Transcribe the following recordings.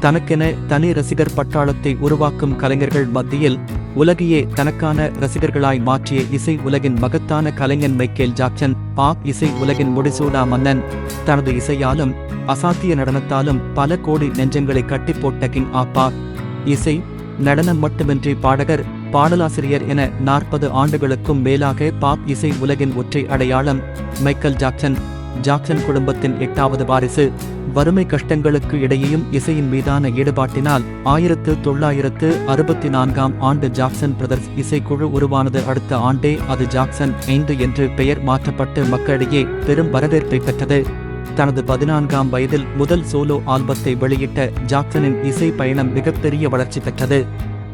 தனக்கென தனி ரசிகர் பட்டாளத்தை உருவாக்கும் கலைஞர்கள் மத்தியில் உலகையே தனக்கான ரசிகர்களாய் மாற்றிய இசை உலகின் மகத்தான கலைஞன் மைக்கேல் ஜாக்சன் பாப் இசை உலகின் முடிசூடா மன்னன். தனது இசையாலும் அசாத்திய நடனத்தாலும் பல கோடி நெஞ்சங்களை கட்டி போட்ட கிங் ஆப்பா. இசை நடனம் மட்டுமின்றி பாடகர் பாடலாசிரியர் என நாற்பது ஆண்டுகளுக்கும் மேலாக பாப் இசை உலகின் ஒற்றை அடையாளம் மைக்கேல் ஜாக்சன். ஜாக்சன் குடும்பத்தின் எட்டாவது வாரிசு வறுமை கஷ்டங்களுக்கு இடையேயும் இசையின் மீதான ஈடுபாட்டினால் ஆயிரத்து தொள்ளாயிரத்து அறுபத்தி நான்காம் ஆண்டு ஜாக்சன் பிரதர்ஸ் இசைக்குழு உருவானது. அடுத்த ஆண்டே அது ஜாக்சன் ஐந்து என்று பெயர் மாற்றப்பட்டு மக்களிடையே பெரும் வரவேற்பை பெற்றது. தனது பதினான்காம் வயதில் முதல் சோலோ ஆல்பத்தை வெளியிட்ட ஜாக்சனின் இசை பயணம் மிகப்பெரிய வளர்ச்சி பெற்றது.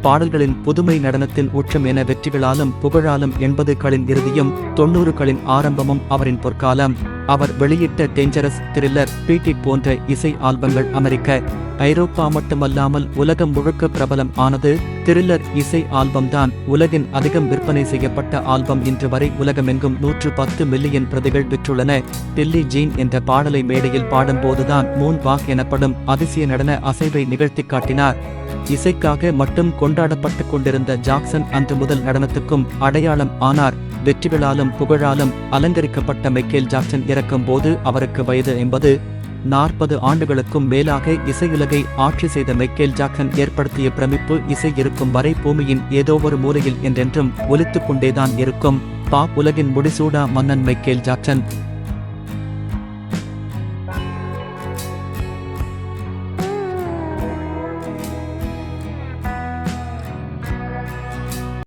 பாடல்களின் புதுமை நடனத்தின் ஊற்றம் என வெற்றிகளாலும் புகழாலும் எண்பதுகளின் இறுதியும் தொன்னூறுகளின் ஆரம்பமும் அவரின் பொற்காலம். அவர் வெளியிட்ட டேஞ்சரஸ் த்ரில்லர் பீட்டி போன்ற இசை ஆல்பங்கள் அமெரிக்க ஐரோப்பா மட்டுமல்லாமல் உலகம் முழுக்க பிரபலம் ஆனது த்ரில்லர் இசை ஆல்பம் தான். உலகின் அதிகம் விற்பனை செய்யப்பட்ட ஆல்பம் இன்று வரை உலகமெங்கும் நூற்று பத்து மில்லியன் பிரதிகள் பெற்றுள்ளன. டில்லி ஜீன் என்ற பாடலை மேடையில் பாடும்போதுதான் மூன் வாக் எனப்படும் அதிசய நடன அசைவை நிகழ்த்தி காட்டினார். இசைக்காக மட்டும் கொண்டாடப்பட்டுக் கொண்டிருந்த ஜாக்சன் அன்று முதல் நடனத்துக்கும் அடையாளம் ஆனார். வெற்றிகளாலும் புகழாலும் அலங்கரிக்கப்பட்ட மைக்கேல் ஜாக்சன் இறக்கும் போது அவருக்கு வயது எண்பது. நாற்பது ஆண்டுகளுக்கும் மேலாக இசையுலகை ஆட்சி செய்த மைக்கேல் ஜாக்சன் ஏற்படுத்திய பிரமிப்பு இசை இருக்கும் வரை பூமியின் ஏதோ ஒரு மூலையில் என்றென்றும் ஒலித்துக் கொண்டேதான் இருக்கும். பாப் உலகின் முடிசூடா மன்னன் மைக்கேல் ஜாக்சன்.